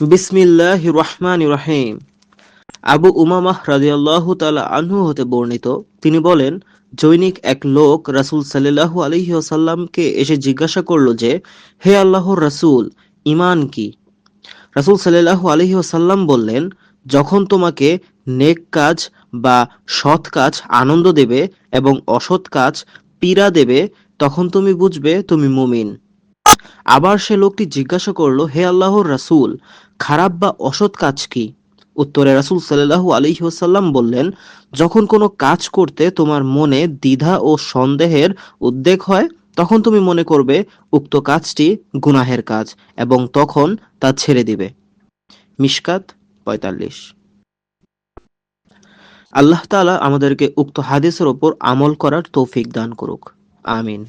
বিসমিল্লাহ রহমান রহিম আবু উমামাহ রাজিয়াল্লাহু তাআলা আনহু হতে বর্ণিত, তিনি বলেন, জৈনিক এক লোক রাসূল সাল্লাল্লাহু আলাইহি ওয়াসাল্লামকে এসে জিজ্ঞাসা করল যে, হে আল্লাহর রাসূল, ঈমান কি? রাসূল সাল্লাল্লাহু আলাইহি ওয়াসাল্লাম বললেন, যখন তোমাকে নেক কাজ বা সৎ কাজ আনন্দ দেবে এবং অসৎ কাজ পীড়া দেবে, তখন তুমি বুঝবে তুমি মুমিন। আবার সে লোকটি জিজ্ঞাসা করল, হে আল্লাহর রাসূল, খারাপ বা অসৎ কাজ কি? উত্তরে রাসূল সাল্লাল্লাহু আলাইহি ওয়াসাল্লাম বললেন, যখন কোনো কাজ করতে তোমার মনে দ্বিধা ও সন্দেহের উদ্বেগ হয়, তখন তুমি মনে করবে, উক্ত কাজটি গুনাহের কাজ এবং তখন তা ছেড়ে দিবে। মিশকাত পঁয়তাল্লিশ। আল্লাহ তালা আমাদেরকে উক্ত হাদিসের ওপর আমল করার তৌফিক দান করুক। আমিন।